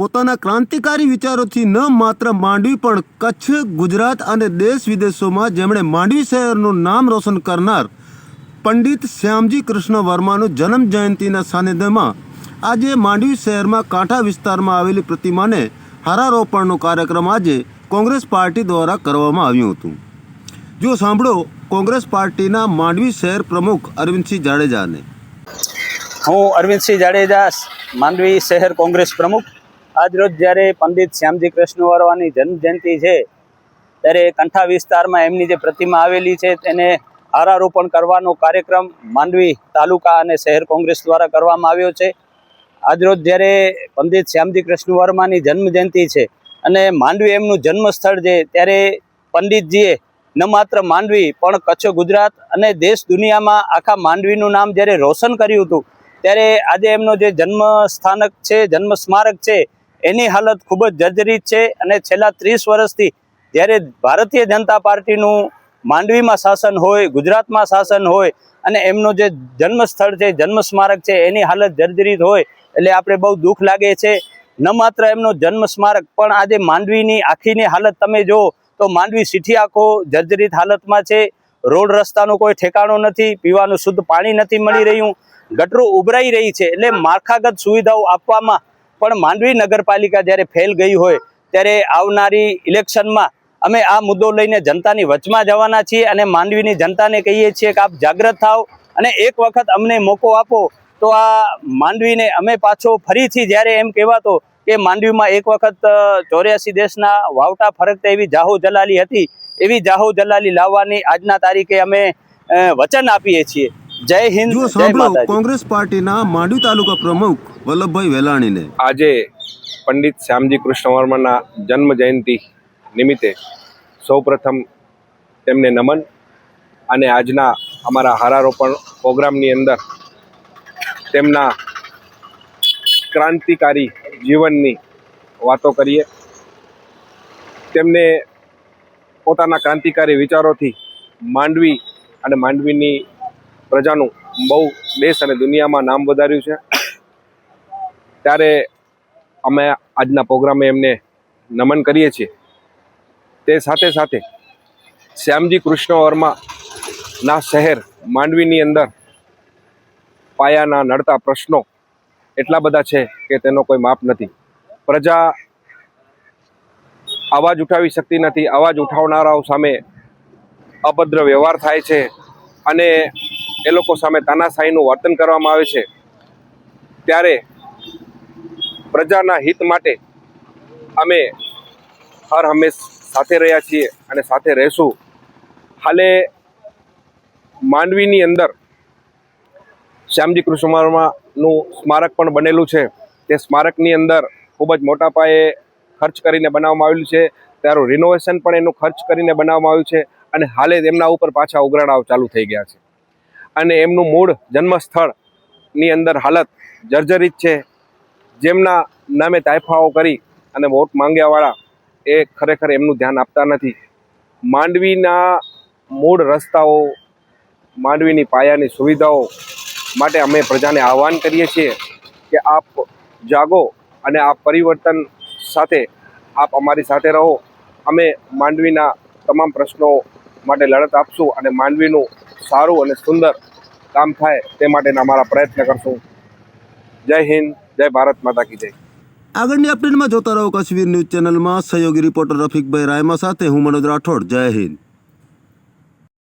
પોતાના ક્રાંતિકારી વિચારોથી ન માત્ર માંડવી, પણ કચ્છ, ગુજરાત અને દેશ વિદેશોમાં જેમણે માંડવી શહેરનું નામ રોશન કરનાર પંડિત શ્યામજી કૃષ્ણ વર્માનું જન્મ જયંતિના સાનિધ્યમાં આજે માંડવી શહેરમાં કાંઠા વિસ્તારમાં આવેલી પ્રતિમાને હારારોપણનો કાર્યક્રમ આજે કોંગ્રેસ પાર્ટી દ્વારા કરવામાં આવ્યું હતું. જો સાંભળો, કોંગ્રેસ પાર્ટીના માંડવી શહેર પ્રમુખ અરવિંદસિંહ જાડેજાને. હું અરવિંદસિંહ જાડેજા, માંડવી શહેર કોંગ્રેસ પ્રમુખ. આજરોજ જ્યારે પંડિત શ્યામજી કૃષ્ણ વર્માની જન્મ જયંતિ છે, ત્યારે કંઠા વિસ્તારમાં એમની જે પ્રતિમા આવેલી છે, તેને હારારોપણ કરવાનો કાર્યક્રમ માંડવી તાલુકા અને શહેર કોંગ્રેસ દ્વારા કરવામાં આવ્યો છે. આજરોજ જ્યારે પંડિત શ્યામજી કૃષ્ણ વર્માની જન્મ જયંતિ છે અને માંડવી એમનું જન્મસ્થળ છે, ત્યારે પંડિતજીએ ન માત્ર માંડવી, પણ કચ્છ, ગુજરાત અને દેશ દુનિયામાં આખા માંડવીનું નામ જ્યારે રોશન કર્યું હતું, ત્યારે આજે એમનો જે જન્મ સ્થાનક છે જન્મ સ્મારક છે એની હાલત ખૂબ જ જર્જરિત છે અને છેલ્લા ત્રીસ વર્ષથી જ્યારે ભારતીય જનતા પાર્ટીનું માંડવીમાં શાસન હોય, ગુજરાતમાં શાસન હોય અને એમનું જે જન્મસ્થળ છે જન્મ સ્મારક છે, એની હાલત જર્જરિત હોય એટલે આપણે બહુ દુઃખ લાગે છે. ન માત્ર એમનો જન્મ સ્મારક પણ આજે માંડવીની આખીની હાલત તમે જુઓ તો માંડવી સીઠી આખો જર્જરિત હાલતમાં છે. રોડ રસ્તાનું કોઈ ઠેકાણું નથી, પીવાનું શુદ્ધ પાણી નથી મળી રહ્યું, ગટરો ઉભરાઈ રહી છે એટલે માળખાગત સુવિધાઓ આપવામાં પણ માંડવી નગરપાલિકા જ્યારે ફેલ ગઈ હોય ત્યારે આવનારી ઇલેક્શનમાં અમે આ મુદ્દો લઈને જનતાની વચમાં જવાના છીએ અને માંડવીની જનતાને કહીએ છીએ કે આપ જાગૃત થાવ અને એક વખત અમને મોકો આપો. તો આ માંડવીને અમે પાછો ફરીથી જ્યારે એમ કહેવાતો કે માંડવીમાં એક વખત ચોર્યાસી દેશના વાવટા ફરકતા એવી જાહો જલાલી હતી એવી જાહો જલાલી લાવવાની આજના તારીખે અમે વચન આપીએ છીએ. જય હિન્દ કોંગ્રેસ પાર્ટીના માંડવી તાલુકા પ્રમુખ વલ્લભભાઈ વેલાણીને. આજે પંડિત શ્યામજી કૃષ્ણ વર્માના જન્મ જયંતિ નિમિત્તે સૌપ્રથમ તેમને નમન અને આજના અમારા હારારોપણ પ્રોગ્રામની અંદર તેમના ક્રાંતિકારી જીવનની વાતો કરીએ. તેમને પોતાના ક્રાંતિકારી વિચારોથી માંડવી અને માંડવીની પ્રજાનું બહુ દેશ અને દુનિયામાં નામ વધાર્યું છે. ત્યારે અમે આજના પ્રોગ્રામે એમને નમન કરીએ છીએ. તે સાથે સાથે શ્યામજી કૃષ્ણ વર્માના શહેર માંડવીની અંદર પાયાના નડતા પ્રશ્નો એટલા બધા છે કે તેનો કોઈ માપ નથી. પ્રજા અવાજ ઉઠાવી શકતી નથી. અવાજ ઉઠાવનારાઓ સામે અભદ્ર વ્યવહાર થાય છે અને એ લોકો સામે તાનાશાહીનું વર્તન કરવામાં આવે છે. ત્યારે પ્રજાના હિત માટે અમે હર હંમેશ સાથે રહ્યા છીએ અને સાથે રહેશું. હાલે માંડવીની અંદર શ્યામજી કૃષ્ણ વર્માનું સ્મારક પણ બનેલું છે. તે સ્મારકની અંદર ખૂબ જ મોટા પાયે ખર્ચ કરીને બનાવવામાં આવેલું છે. ત્યારું રિનોવેશન પણ એનું ખર્ચ કરીને બનાવવામાં આવ્યું છે અને હાલે તેમના ઉપર પાછા ઉઘરાણાઓ ચાલુ થઈ ગયા છે. અને એમનું મૂળ જન્મસ્થળની અંદર હાલત જર્જરિત છે. જેમના નામે તાયફાઓ કરી અને વોટ માંગ્યાવાળા એ ખરેખર એમનું ધ્યાન આપતા નથી. માંડવીના મૂળ રસ્તાઓ, માંડવીની પાયાની સુવિધાઓ માટે અમે પ્રજાને આહ્વાન કરીએ છીએ કે આપ જાગો અને આ પરિવર્તન સાથે આપ અમારી સાથે રહો. અમે માંડવીના તમામ પ્રશ્નો માટે લડત આપશું અને માંડવીનું સારું અને સુંદર કામ થાય તે માટેના અમારા પ્રયત્ન કરશું. જય હિન્દ. જય ભારત માતા કી જય. આગળની અપડેટમાં જોતા રહો કશ્મીર ન્યૂઝ ચેનલમાં. સહયોગી રિપોર્ટર રફીકભાઈ રાયમા સાથે હું મનોજ રાઠોડ. જય હિન્દ.